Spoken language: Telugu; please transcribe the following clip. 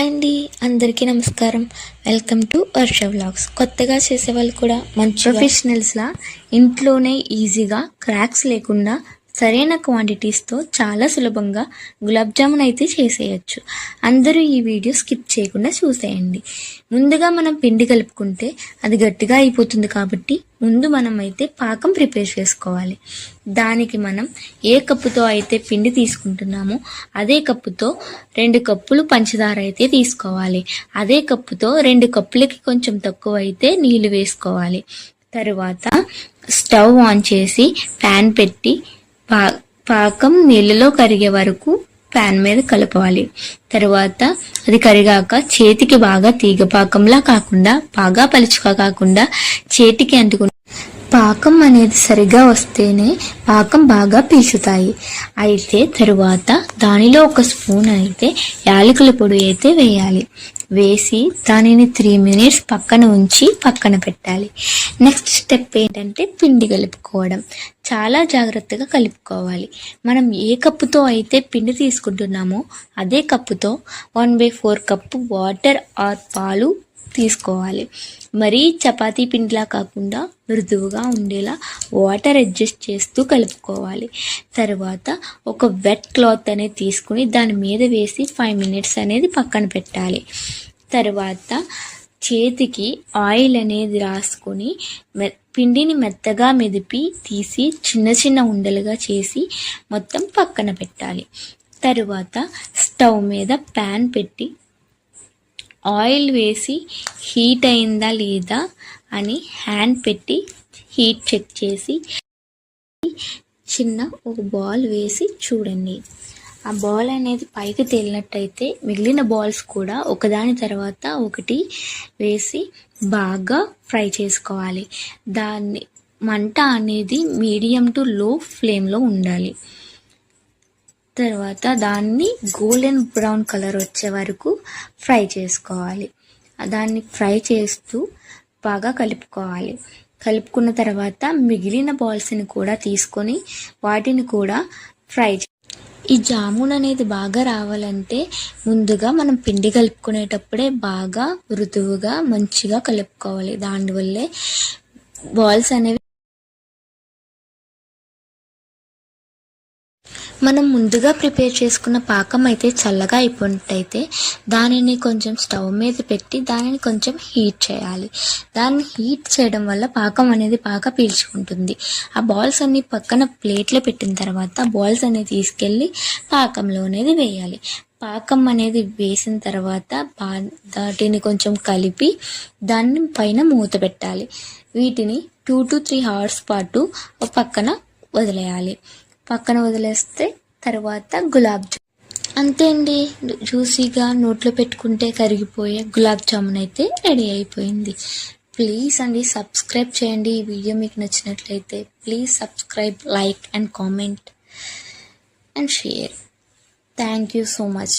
అండి అందరికీ నమస్కారం. వెల్కమ్ టు వర్ష వ్లాగ్స్ కొత్తగా చేసే వాళ్ళు కూడా మంచి ప్రొఫెషనల్స్లా ఇంట్లోనే ఈజీగా క్రాక్స్ లేకుండా సరైన క్వాంటిటీస్తో చాలా సులభంగా గులాబ్ జామున్ అయితే చేసేయచ్చు. అందరూ ఈ వీడియో స్కిప్ చేయకుండా చూసేయండి. ముందుగా మనం పిండి కలుపుకుంటే అది గట్టిగా అయిపోతుంది కాబట్టి ముందు మనం అయితే పాకం ప్రిపేర్ చేసుకోవాలి. దానికి మనం ఏ కప్పుతో అయితే పిండి తీసుకుంటున్నామో అదే కప్పుతో రెండు కప్పులు పంచదార అయితే తీసుకోవాలి. అదే కప్పుతో రెండు కప్పులకి కొంచెం తక్కువ అయితే నీళ్ళు వేసుకోవాలి. తరువాత స్టవ్ ఆన్ చేసి ప్యాన్ పెట్టి పా పాకం నీళ్ళలో కరిగే వరకు ప్యాన్ మీద కలపాలి. తరువాత అది కరిగాక చేతికి బాగా తీగ పాకంలా కాకుండా బాగా పలుచుగా కాకుండా చేతికి అంటుకుని పాకం అనేది సరిగా వస్తేనే పాకం బాగా పీచుతాయి అయితే తరువాత దానిలో ఒక స్పూన్ అయితే యాలకుల పొడి అయితే వేయాలి. వేసి దానిని త్రీ మినిట్స్ పక్కన ఉంచి పక్కన పెట్టాలి. నెక్స్ట్ స్టెప్ ఏంటంటే పిండి కలుపుకోవడం. చాలా జాగ్రత్తగా కలుపుకోవాలి. మనం ఏ కప్పుతో అయితే పిండి తీసుకుంటున్నామో అదే కప్పుతో one by four cup water or పాలు తీసుకోవాలి. మరీ చపాతీ పిండిలా కాకుండా మృదువుగా ఉండేలా వాటర్ అడ్జస్ట్ చేస్తూ కలుపుకోవాలి. తర్వాత ఒక వెట్ క్లాత్ అనేది తీసుకుని దాని మీద వేసి ఫైవ్ మినిట్స్ అనేది పక్కన పెట్టాలి. తర్వాత చేతికి ఆయిల్ అనేది రాసుకొని పిండిని మెత్తగా మెదిపి తీసి చిన్న చిన్న ఉండలుగా చేసి మొత్తం పక్కన పెట్టాలి. తరువాత స్టవ్ మీద ప్యాన్ పెట్టి ఆయిల్ వేసి హీట్ అయిందా లేదా అని హ్యాండ్ పెట్టి హీట్ చెక్ చేసి చిన్న ఒక బాల్ వేసి చూడండి. ఆ బాల్ అనేది పైకి తేలినట్టయితే మిగిలిన బాల్స్ కూడా ఒకదాని తర్వాత ఒకటి వేసి బాగా ఫ్రై చేసుకోవాలి. దాన్ని మంట అనేది మీడియం టు లో ఫ్లేమ్లో ఉండాలి. తర్వాత దాన్ని గోల్డెన్ బ్రౌన్ కలర్ వచ్చే వరకు ఫ్రై చేసుకోవాలి. దాన్ని ఫ్రై చేస్తూ బాగా కలుపుకోవాలి. కలుపుకున్న తర్వాత మిగిలిన బాల్స్ని కూడా తీసుకొని వాటిని కూడా ఫ్రై ఈ జామున్ అనేది బాగా రావాలంటే ముందుగా మనం పిండి కలుపుకునేటప్పుడే బాగా మృదువుగా మంచిగా కలుపుకోవాలి. దానివల్లే బాల్స్ అనేవి మనం ముందుగా ప్రిపేర్ చేసుకున్న పాకం అయితే చల్లగా అయిపోయినట్టయితే దానిని కొంచెం స్టవ్ మీద పెట్టి దానిని కొంచెం హీట్ చేయాలి. దాన్ని హీట్ చేయడం వల్ల పాకం అనేది బాగా పీల్చుకుంటుంది. ఆ బాల్స్ అన్ని పక్కన ప్లేట్లో పెట్టిన తర్వాత బాల్స్ అనేది తీసుకెళ్ళి పాకంలో అనేది వేయాలి. పాకం అనేది వేసిన తర్వాత బా వాటిని కొంచెం కలిపి దాన్ని పైన మూత పెట్టాలి. వీటిని టూ టు త్రీ అవర్స్ పాటు ఒక పక్కన వదిలేయాలి. పక్కన వదిలేస్తే తర్వాత గులాబ్ జామ్. అంతే అండి. జ్యూసీగా నోట్లో పెట్టుకుంటే కరిగిపోయే గులాబ్ జామున్ అయితే రెడీ అయిపోయింది. ప్లీజ్ అండి సబ్స్క్రైబ్ చేయండి. ఈ వీడియో మీకు నచ్చినట్లయితే please subscribe like and comment and share. Thank you so much.